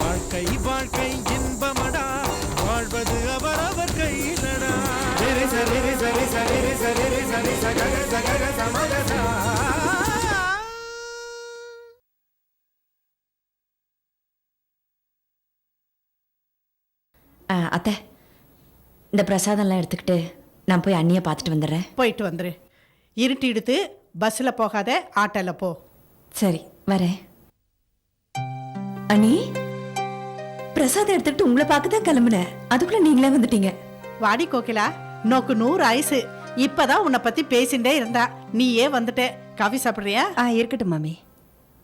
வாழ்க்கை வாழ்க்கை இன்பமடா. வாழ்வது அவரவர் கையிலடா. சரி சரி சரி சரி சரி சரி சகக சகக சமகசா ஆ, அத்தை இந்த பிரசாதம்லாம் எடுத்துக்கிட்டு நான் போய் அண்ணியை பார்த்துட்டு வந்துடுறேன். போயிட்டு வந்துரு. இருட்டிடுத்து பஸ்ஸில் போகாத ஆட்டோவில் போ. சரி வரேன். அண்ணி பிரசாதம் எடுத்துக்கிட்டு உங்களை பார்க்க தான் கிளம்புனேன். அதுக்குள்ள நீங்களே வந்துட்டீங்க. வாடி கோகிலா நோக்கு நூறு ஐசு. இப்பதான் உன்னை பத்தி பேசிண்டே இருந்தா. நீயே வந்துட்ட. காஃபி சாப்பிடுறியா? ஆ இருக்கட்டும் மாமி.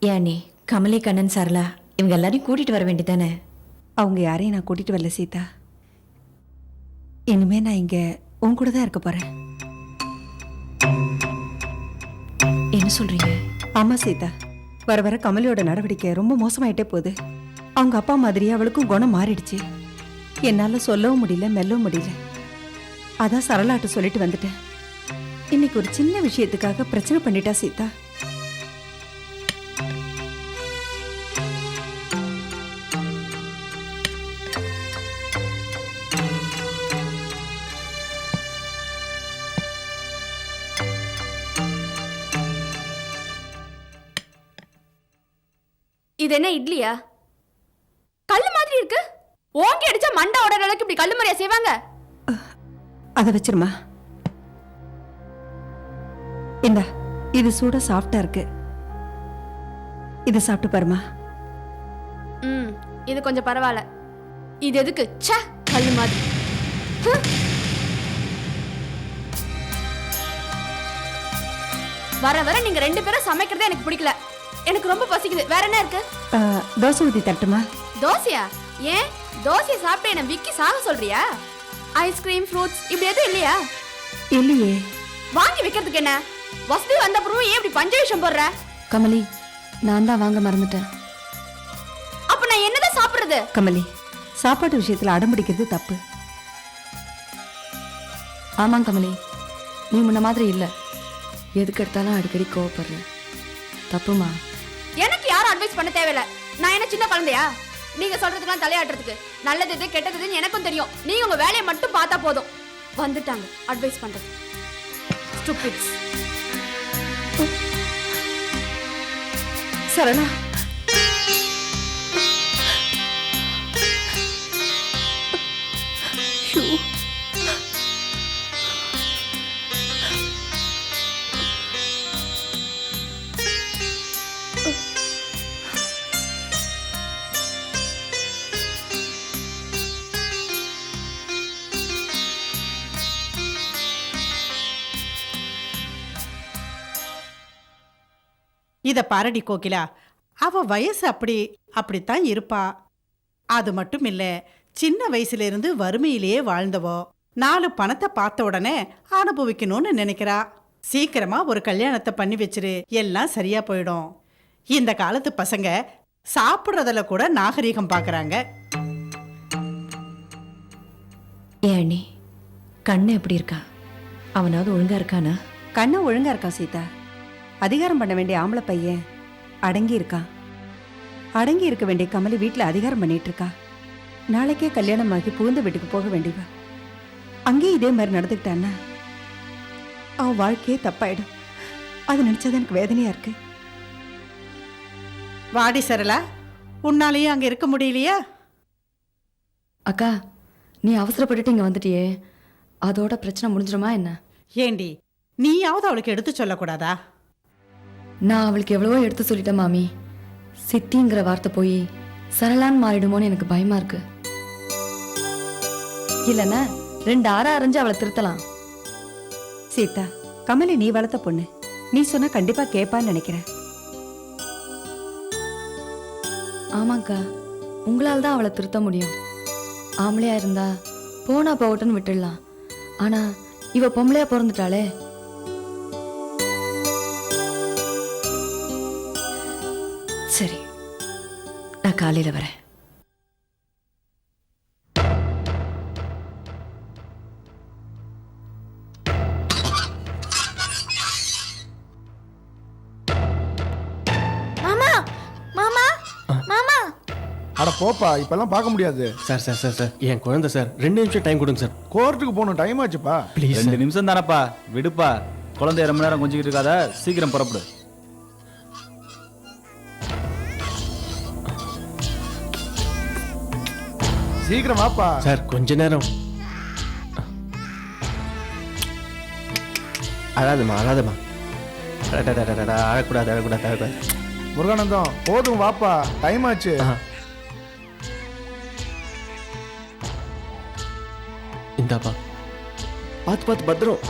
ஏன் அண்ணி கமலி கண்ணன் சரளா இவங்க எல்லாரையும் கூட்டிட்டு வர வேண்டியதானே அவங்க யாரையும் நான் கூட்டிட்டு வரல சீதா. இனிமே நான் இங்க உன் கூட தான் இருக்க போறேன். என்ன சொல்றீங்க? ஆமா சீதா. வர வர கமலியோட நடவடிக்கை ரொம்ப மோசமாயிட்டே போகுது. அவங்க அப்பா மாதிரி அவளுக்கும் குணம் மாறிடுச்சு. என்னால சொல்லவும் முடியல மெல்லவும் முடியல. அதான் சரளாட்ட சொல்லிட்டு வந்துட்டேன். இன்னைக்கு ஒரு சின்ன விஷயத்துக்காக பிரச்சனை பண்ணிட்டா சீதா. இது என்ன இட்லியா? கல்லு மாதிரி இருக்கு. ஓங்கி அடிச்சா மண்டை உடற அளவுக்கு இப்படி கல்லு மாதிரியா செய்வாங்க? அதை வச்சிருமா. இந்தா இது சூட சாஃப்டா இருக்கு. இதை சாப்பிட்டு பாருமா. ம் இது கொஞ்சம் பரவாயில்ல. இது எதுக்கு? ச்சே கல்லு மாதிரி. வர வர நீங்க ரெண்டு பேரும் சமைக்கிறதே எனக்கு பிடிக்கல. எனக்கு ரொம்ப பசிக்குது. வேற என்ன இருக்கு? தோசை ஊத்தி தட்டுமா? தோசையா? ஏன்? தோசையை சாப்பிட்டு என்ன விக்கி சாக சொல்றியா? ஐஸ்கிரீம் ஃப்ரூட்ஸ் இப்படி எதுவும் இல்லையா? இல்லையே. வாங்கி வைக்கிறதுக்கு என்ன? வசதி வந்த அப்புறமும் ஏன் இப்படி பஞ்ச விஷம் போடுற? கமலி நான் தான் வாங்க மறந்துட்டேன். அப்ப நான் என்னதான் சாப்பிடுறது? கமலி சாப்பாட்டு விஷயத்துல அடம்பிடிக்கிறது தப்பு. ஆமாம் கமலி நீ முன்ன மாதிரி இல்லை. எதுக்கு எடுத்தாலும் அடிக்கடி கோவப்படுற. தப்புமா? அட்வைஸ் பண்ண தேவையில்ல. நான் என்ன சின்ன குழந்தையா? நீங்க சொல்றதுக்கெல்லாம் தலையாட்டுறதுக்கு. நல்லது எது கெட்டது எனக்கும் தெரியும். நீங்க உங்க வேலையை மட்டும் பார்த்தா போதும். வந்துட்டாங்க. அட்வைஸ் பண்றது. ஸ்டூபிட்ஸ் இத பாரடி கோகிலா அவ வயசு அப்படி அப்படித்தான் இருப்பா. அது மட்டும் இல்ல சின்ன வயசுல இருந்து வறுமையிலேயே வாழ்ந்தவோ. நாலு பணத்தை பார்த்த உடனே அனுபவிக்கணும்னு நினைக்கிறா. சீக்கிரமா ஒரு கல்யாணத்தை பண்ணி வச்சிரு எல்லாம் சரியா போயிடும். இந்த காலத்து பசங்க சாப்பிடுறதுல கூட நாகரீகம் பார்க்கறாங்க ஏன் கண்ணு எப்படி இருக்கா? அவனாவது ஒழுங்கா இருக்கானா? கண்ணு ஒழுங்கா இருக்கான் சீதா. அதிகாரம் பண்ண வேண்டிய ஆம்பளை பையன் அடங்கி இருக்கான் அடங்கி இருக்க வேண்டிய கமலி வீட்டுல அதிகாரம் பண்ணிட்டு இருக்கா நாளைக்கே கல்யாணம் ஆகி புகுந்த வீட்டுக்கு போக வேண்டியவ? அங்கேயும் இதே மாதிரி நடந்துக்கிட்டான்னா? அவன் வாழ்க்கையே தப்பாயிடும். அது நினைச்சது எனக்கு வேதனையா இருக்கு. வாடி சரளா உன்னாலேயும் அங்க இருக்க முடியலையா? அக்கா நீ அவசரப்பட்டுட்டு இங்கே வந்துட்டியே. அதோட பிரச்சனை முடிஞ்சிருமா என்ன? ஏண்டி நீயாவது அவளுக்கு எடுத்து சொல்லக்கூடாதா? நான் அவளுக்கு எவ்வளவோ எடுத்து சொல்லிட்டேன் மாமி. சித்திங்கிற வார்த்தை போய் சரளான்னு மாறிடுமோன்னு எனக்கு பயமா இருக்கு. இல்லைன்னா ரெண்டு ஆற அரைஞ்சு அவளை திருத்தலாம். சீதா கமலி நீ வளர்த்த பொண்ணு. நீ சொன்னா கண்டிப்பா கேட்பான்னு நினைக்கிறேன். ஆமாக்கா உங்களால் தான் அவளை திருத்த முடியும். ஆம்பளையா இருந்தா போனா போகட்டும்னு விட்டுடலாம். ஆனா இவ பொம்பளையா பிறந்துட்டாளே நான் காலையில் வரேன். அட போப்பா இப்பெல்லாம் பார்க்க முடியாது. சார் சார் சார் சார் என் குழந்தை சார் ரெண்டு நிமிஷம் டைம் கொடுங்க சார். கோர்ட்டுக்கு போகணும் டைம் ஆச்சுப்பா. ப்ளீஸ் ரெண்டு நிமிஷம் தானப்பா விடுப்பா. குழந்தைய ரொம்ப நேரம் கொஞ்சிக்கிட்டு இருக்காத சீக்கிரம் புறப்படு. சீக்கிரம் வாப்பா சார் கொஞ்ச நேரம். அழாதம்மா அழாதம்மா. அழக்கூடாது அழக்கூடாது அழக்கூடாது. முருகானந்தம் போதும் வாப்பா. டைம் ஆச்சு. இந்தாப்பா. பார்த்து பார்த்து பத்திரம்.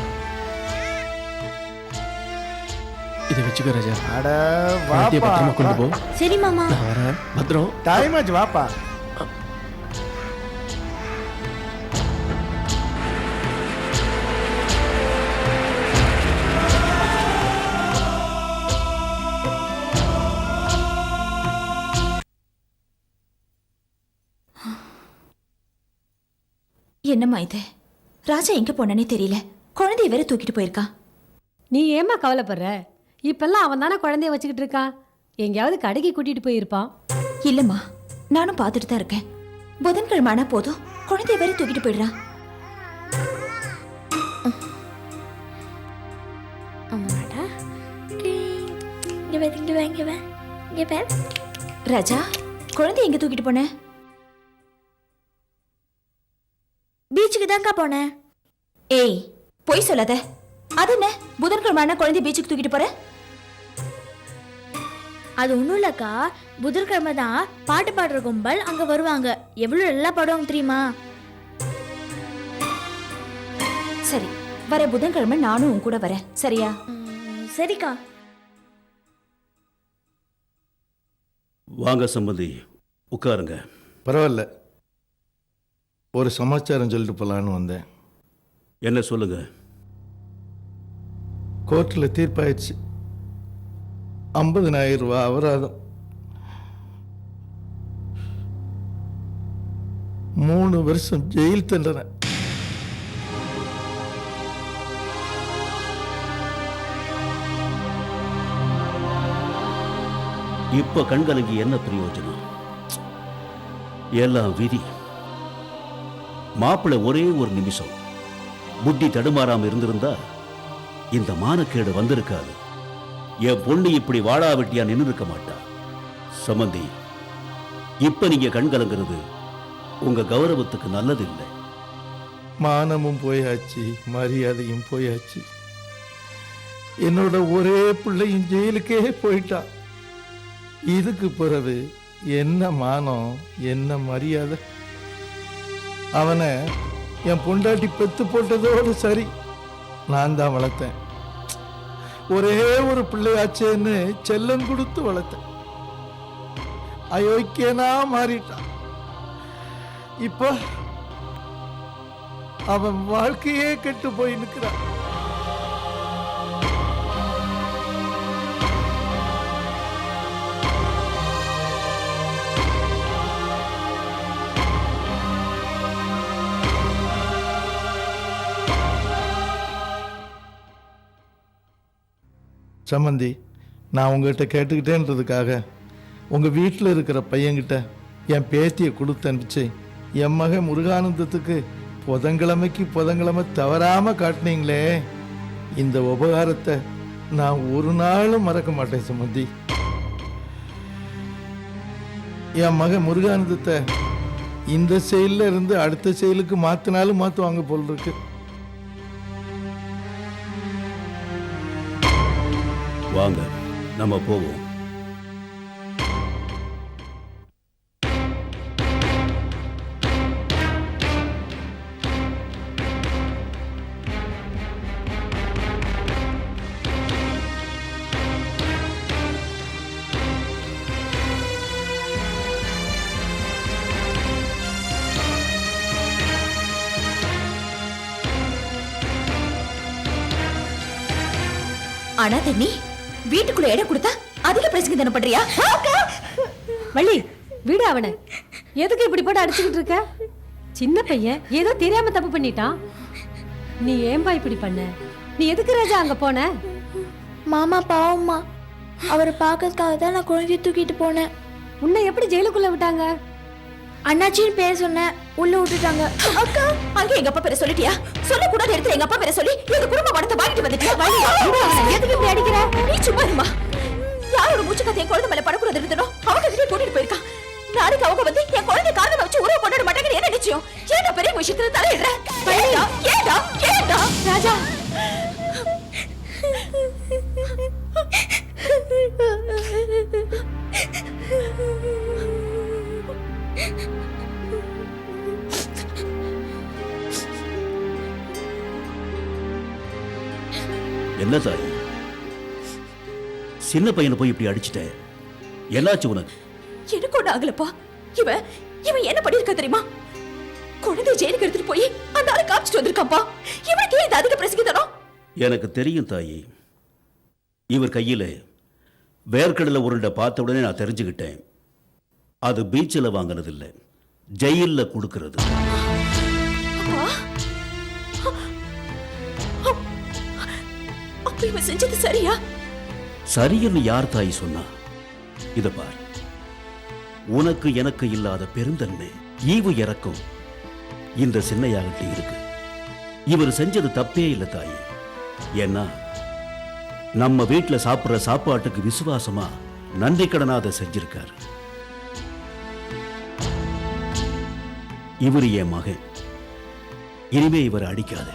இதை வச்சுக்கோ ராஜா. அட குழந்தைய பத்திரமா கொண்டு வாப்பா போ சரி மாமா. பத்திரம். டைம் ஆச்சு வாப்பா. என்னம்மா இது? ராஜா எங்க போனானே தெரியல. குழந்தைய வேற தூக்கிட்டு போயிருக்கான் நீ ஏம்மா கவலைப்படுற? இப்பெல்லாம் அவன் தானே குழந்தைய வச்சுக்கிட்டு இருக்கான் எங்கேயாவது கடைக்கு கூட்டிட்டு போயிருப்பான். இல்லம்மா நானும் பார்த்துட்டு தான் இருக்கேன். புதன்கிழமை ஆனா போதும். குழந்தைய வேற தூக்கிட்டு போயிடுறான் ராஜா குழந்தைய எங்க தூக்கிட்டு போன? பீச்சுக்கு தான்க்கா போனேன். ஏய் பொய் சொல்லாத. அது என்ன? புதன்கிழமை ஆனா குழந்தைய பீச்சுக்கு தூக்கிட்டு போற? அது ஒன்றும் இல்லக்கா. புதன்கிழமை தான் பாட்டு பாடுற கும்பல் அங்க வருவாங்க. எவ்வளவு நல்லா பாடுவாங்க தெரியுமா? சரி வர புதன்கிழமை நானும் உன் கூட வரேன். சரியா? சரிக்கா. வாங்க சம்பந்தி உட்காருங்க. பரவாயில்ல. ஒரு சமாச்சாரம் சொல்லிட்டு போகலான்னு வந்தேன். என்ன சொல்லுங்க? கோர்ட்டில் தீர்ப்பாயிடுச்சு. ஐம்பதினாயிரம் ரூபா அபராதம். மூணு வருஷம் ஜெயில் தண்டனை. இப்ப கண்கலங்கி என்ன பிரயோஜனம்? எல்லாம் விதி. மாப்பிள்ளை ஒரே ஒரு நிமிஷம். புத்தி தடுமாறாம இருந்திருந்தா இந்த மானக்கேடு வந்திருக்காது. என் பொண்ணு இப்படி வாழா வெட்டியா நின்று இருக்க மாட்டா. சமந்தி இப்ப நீங்க கண்கலங்கிறது உங்க கௌரவத்துக்கு நல்லது இல்லை மானமும் போயாச்சு மரியாதையும் போயாச்சு. என்னோட ஒரே பிள்ளையும் ஜெயிலுக்கே போயிட்டான் இதுக்கு பிறகு என்ன மானம் என்ன மரியாதை? அவனை என் பொண்டாட்டி பெத்து போட்டதோடு சரி. நான் தான் வளர்த்தேன். ஒரே ஒரு பிள்ளையாச்சேன்னு செல்லம் கொடுத்து வளர்த்தேன். அயோக்கியனா மாறிட்டான். இப்போ அவன் வாழ்க்கையே கெட்டு போய் நிற்கிறான். சம்மந்தி நான் உங்ககிட்ட கேட்டுக்கிட்டேன்றதுக்காக உங்கள் வீட்டில் இருக்கிற பையன்கிட்ட என் பேத்தியை கொடுத்து அனுப்பிச்சு என் மகன் முருகானந்தத்துக்கு புதங்கிழமைக்கு புதன்கிழமை தவறாமல் காட்டினீங்களே. இந்த உபகாரத்தை நான் ஒரு நாளும் மறக்க மாட்டேன் சம்மந்தி. என் மகன் முருகானந்தத்தை இந்த செயலில் இருந்து அடுத்த செயலுக்கு மாற்றினாலும் மாற்றுவாங்க போல் இருக்கு. வாங்க நம்ம போவோம். ஆனா வீட்டுக்குள்ள இடம் கொடுத்தா அதிக பிரச்சனை தானே பண்றியா வள்ளி விடு அவனை. எதுக்கு இப்படி போட்டு அடிச்சுக்கிட்டு இருக்க? சின்ன பையன் ஏதோ தெரியாம தப்பு பண்ணிட்டான். நீ ஏன்பா இப்படி பண்ண? நீ எதுக்கு ராஜா அங்க போன? மாமா பாவம்மா. அவரை பார்க்கறதுக்காக தான் நான் குழந்தைய தூக்கிட்டு போனேன். உன்னை எப்படி ஜெயிலுக்குள்ள விட்டாங்க? அண்ணாச்சின்னு பேர் சொன்னேன். உள்ள விட்டுட்டாங்க. அக்கா அங்க எங்க அப்பா பேரை சொல்லிட்டியா? சொல்ல கூட இடத்துல எங்க அப்பா பேரை சொல்லி எங்க குடும்ப பணத்தை வாங்கிட்டு வந்துட்டியா? எதுக்கு இப்படி அடிக்கிற? நீ சும்மா இருமா. யாரோட மூச்சு என் குழந்தை மேல படக்கூடாது இருந்தனோ? அவங்க கிட்டே கூட்டிட்டு போயிருக்கான் நாளைக்கு அவங்க வந்து என் குழந்தை காரணம் வச்சு உறவு கொண்டாட மாட்டாங்கன்னு என்ன நிச்சயம்? ஏன்டா பெரிய விஷயத்துல தலையிடுற? ஏடா ஏடா ஏடா ராஜா. சின்ன பையனை போய் இப்படி அடிச்சிட்ட? என்னாச்சு உனக்கு? எனக்கு ஒண்ணு ஆகலப்பா. இவன் இவன் என்ன பண்ணிருக்கா தெரியுமா? குழந்தை ஜெயிலுக்கு எடுத்துட்டு போய் அந்த ஆளை காமிச்சிட்டு வந்திருக்காப்பா. இவனுக்கு ஏன் இந்த அதிக பிரசங்கிதனம் எனக்கு தெரியும் தாயி. இவர் கையில் வேர்க்கடலை உருண்டை பார்த்த உடனே நான் தெரிஞ்சுக்கிட்டேன். அது பீச்சில் வாங்கினதில்லை. ஜெயிலில் கொடுக்கறது. அப்ப இவன் செஞ்சது சரியா? சரியன்னு யார் தாய் சொன்னா? இத பார். உனக்கு எனக்கு இல்லாத பெருந்தன்மை ஈவு இறக்கும் இந்த சின்னையாகிட்ட இருக்கு. இவர் செஞ்சது தப்பே இல்லை தாயி. ஏன்னா நம்ம வீட்டுல சாப்பிடுற சாப்பாட்டுக்கு விசுவாசமா நன்றி கடனா அதை செஞ்சிருக்காரு. இவர் என் மகன். இனிமே இவரை அடிக்காத.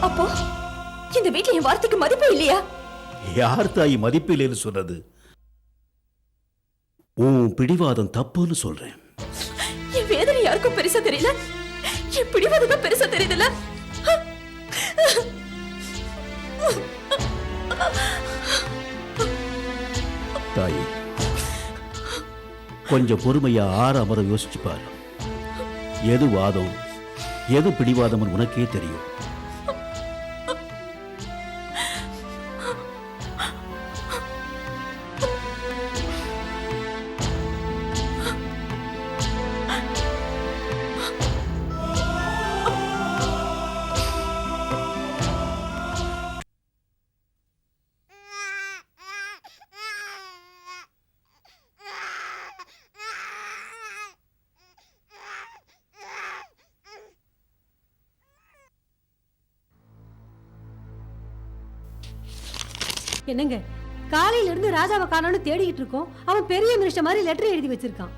அப்போ? இந்த வீட்ல என் வார்த்தைக்கு மதிப்பு இல்லையா? யார் தாய் மதிப்பில்லைன்னு சொன்னது? உன் பிடிவாதம் தப்புன்னு சொல்றேன். என் வேதனை யாருக்கும் பெருசா தெரியல. என் பிடிவாதம் தான் பெருசா தெரியுதுல தாயி கொஞ்சம் பொறுமையா ஆற அமர யோசிச்சு பாரு. எது வாதம் எது பிடிவாதம்னு உனக்கே தெரியும். என்னங்க? காலையில இருந்து ராஜாவை காணோம்னு தேடிக்கிட்டு இருக்கோம். அவன் பெரிய மனுஷன் மாதிரி லெட்டர் எழுதி வச்சிருக்கான்.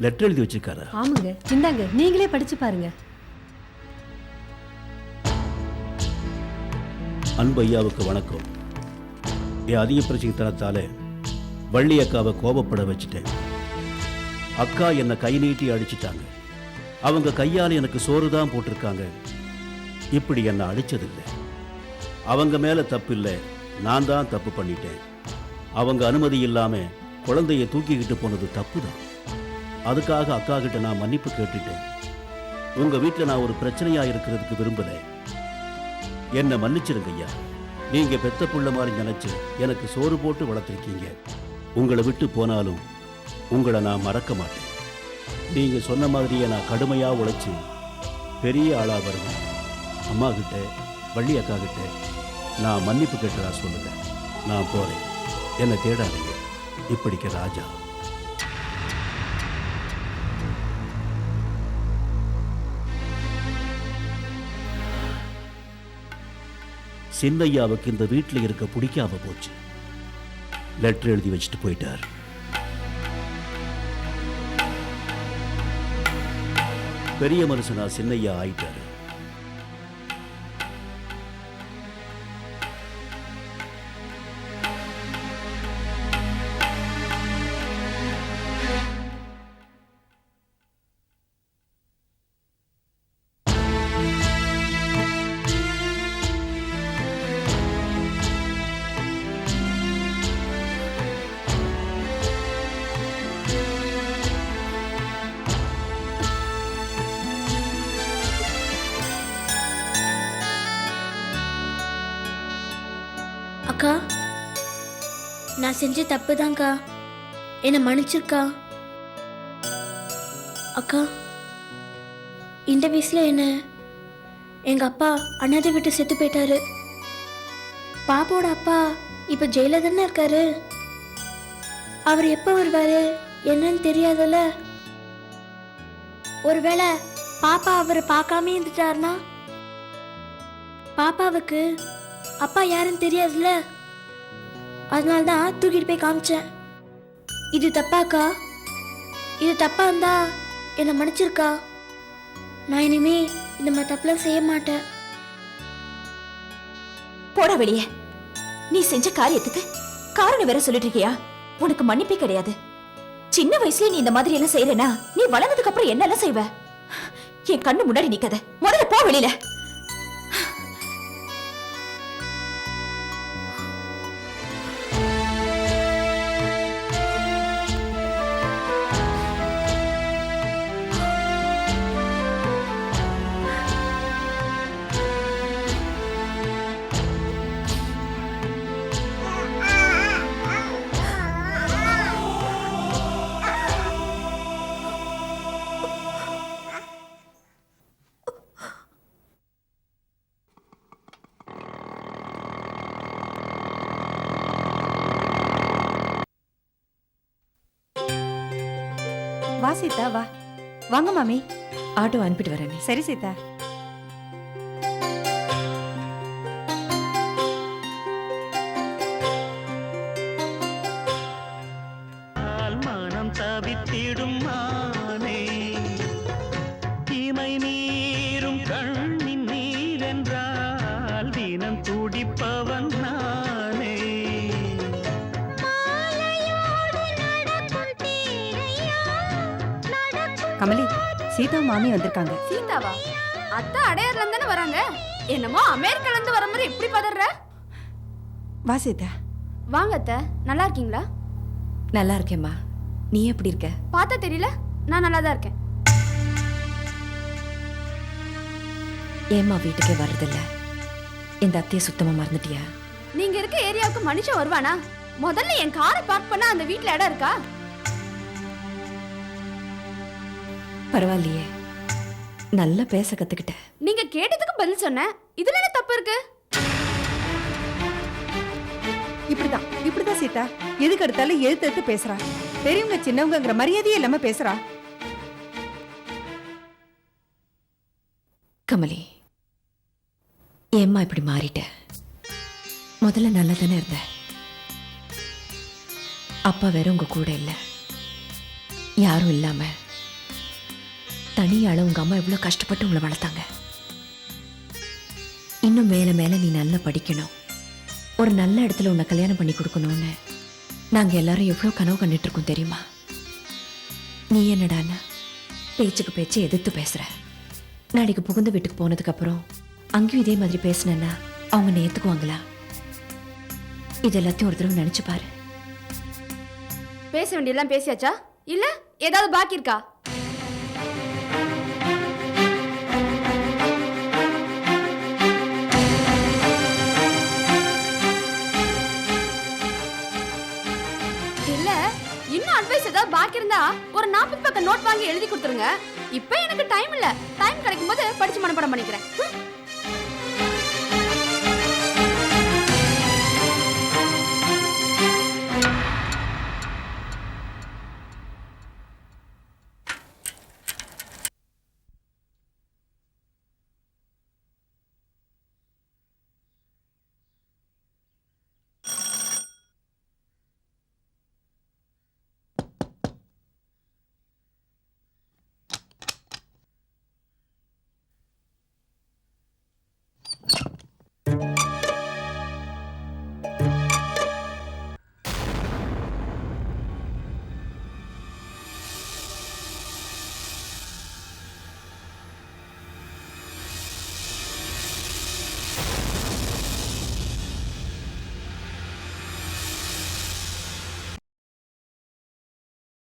லெட்டர் எழுதி வச்சிருக்காரா? ஆமாங்க. இந்தாங்க. நீங்களே படிச்சு பாருங்க. அன்பு ஐயாவுக்கு வணக்கம். என் அதிக பிரச்சனைத்தனத்தால வள்ளி அக்காவை கோபப்பட வச்சுட்டேன். அக்கா என்னை கை நீட்டி அடிச்சிட்டாங்க. அவங்க கையால் எனக்கு சோறு தான் போட்டிருக்காங்க. இப்படி என்னை அடித்ததில்லை அவங்க மேல தப்பு இல்லை நான் தான் தப்பு பண்ணிட்டேன். அவங்க அனுமதி இல்லாம குழந்தைய தூக்கிக்கிட்டு போனது தப்பு தான் அதுக்காக அக்கா கிட்ட நான் மன்னிப்பு கேட்டுட்டேன். உங்க வீட்டில் நான் ஒரு பிரச்சனையா இருக்கிறதுக்கு விரும்பலை. என்னை மன்னிச்சிருங்க ஐயா. நீங்க பெத்த புள்ள மாதிரி நினைச்சு எனக்கு சோறு போட்டு வளர்த்துருக்கீங்க. உங்களை விட்டு போனாலும் உங்களை நான் மறக்க மாட்டேன். நீங்க சொன்ன மாதிரியே நான் கடுமையா உழைச்சி பெரிய ஆளா வருவேன். அம்மா கிட்ட வள்ளி அக்கா கிட்ட நான் மன்னிப்பு கேட்டதா சொல்லுங்க. நான் போறேன். என்னை தேடாதீங்க. இப்படிக்கு ராஜா. சின்னையாவுக்கு இந்த வீட்டில் இருக்க பிடிக்காம போச்சு. லெட்டர் எழுதி வச்சுட்டு போயிட்டார். பெரிய மனுஷனா சின்னையா ஆயிட்டாரு. அக்கா. நான் செஞ்ச தப்பு தான்க்கா என்னை மன்னிச்சிருக்கா. அக்கா இந்த வயசில் என்ன? எங்க அப்பா அனாதை விட்டு செத்து போயிட்டாரு. பாப்போட அப்பா இப்போ ஜெயில தானே இருக்காரு? அவர் எப்போ வருவார்? என்னன்னு தெரியாதுல்ல? ஒருவேளை பாப்பா அவரை பார்க்காம இருந்துட்டாருனா பாப்பாவுக்கு அப்பா யாருன்னு தெரியாதுல்ல? அதனால தான் தூக்கிட்டு போய் காமிச்சேன். இது தப்பாக்கா? இது தப்பா இருந்தா என்னை மன்னிச்சிருக்கா? நான் இனிமே இந்த மாதிரி தப்புலாம் செய்ய மாட்டேன். போடா வெளியே. நீ செஞ்ச காரியத்துக்கு காரணம் வேற சொல்லிட்டு இருக்கியா உனக்கு மன்னிப்பே கிடையாது. சின்ன வயசுல நீ இந்த மாதிரி எல்லாம் செய்யறனா நீ வளர்ந்ததுக்கு அப்புறம் என்னெல்லாம் செய்வ? என் கண்ணு முன்னாடி நிக்காத. முதல்ல போ வெளியில. வாங்க மாமி. ஆட்டோ அனுப்பிட்டு வரேன். சரி சீதா. மனம் தவித்திடும் கமலி சீதா மாமி வந்திருக்காங்க. சீதாவா? அத்தை அடையார்ல இருந்து வராங்க? என்னமோ அமெரிக்கால இருந்து வர மாதிரி இப்படி பதற வா சீதா. வாங்க அத்தை. நல்லா இருக்கீங்களா? நல்லா இருக்கேம்மா. நீ எப்படி இருக்க? பார்த்தா தெரியல. நான் நல்லா தான் இருக்கேன். ஏம்மா வீட்டுக்கே வர்றதில்ல? இந்த அத்தையை சுத்தமா மறந்துட்டியா? நீங்க இருக்க ஏரியாவுக்கு மனுஷன் வருவானா? முதல்ல என் காரை பார்க் பண்ண அந்த வீட்ல இடம் இருக்கா? பரவாயில்லையே. நல்லா பேச கத்துக்கிட்ட. நீங்க கேட்டதுக்கு பதில் சொன்னேன் இதுல என்ன தப்பு இருக்கு? இப்படிதான் இப்படிதான் சீதா. எதுக்கு எடுத்தாலும் எழுத்து எடுத்து பேசுறா. பெரியவங்க சின்னவங்கங்கிற மரியாதையே இல்லாம பேசுறா. கமலி ஏம்மா இப்படி மாறிட்ட? முதல்ல நல்லா தானே இருந்த? அப்பா வேற உங்க கூட இல்லை. யாரும் இல்லாம. தனியால் உங்க அம்மா எவ்வளவு கஷ்டப்பட்டு உங்களை வளர்த்தாங்க. இன்னும் மேல மேல நீ நல்லா படிக்கணும். ஒரு நல்ல இடத்துல உன்னை கல்யாணம் பண்ணி கொடுக்கணும்னு நாங்க எல்லாரும் எவ்வளவு கனவு கண்டுட்டு இருக்கோம் தெரியுமா? நீ என்னடான்னா பேச்சுக்கு பேச்சு எதிர்த்து பேசுற. நாளைக்கு புகுந்த வீட்டுக்கு போனதுக்கு அப்புறம் அங்கேயும் இதே மாதிரி பேசினேன்னா அவங்க நேத்துக்குவாங்களா இது எல்லாத்தையும் ஒரு தடவை நினைச்சு பாரு. பேச வேண்டியெல்லாம் பேசியாச்சா? இல்ல? ஏதாவது பாக்கி இருக்கா? ஏதாவது பாக்கி இருந்தா ஒரு நாற்பது பக்கம் நோட் வாங்கி எழுதி கொடுத்துருங்க. இப்போ எனக்கு டைம் இல்ல. டைம் கிடைக்கும் போது படிச்சு மனப்பாடம் பண்ணிக்கிறேன்.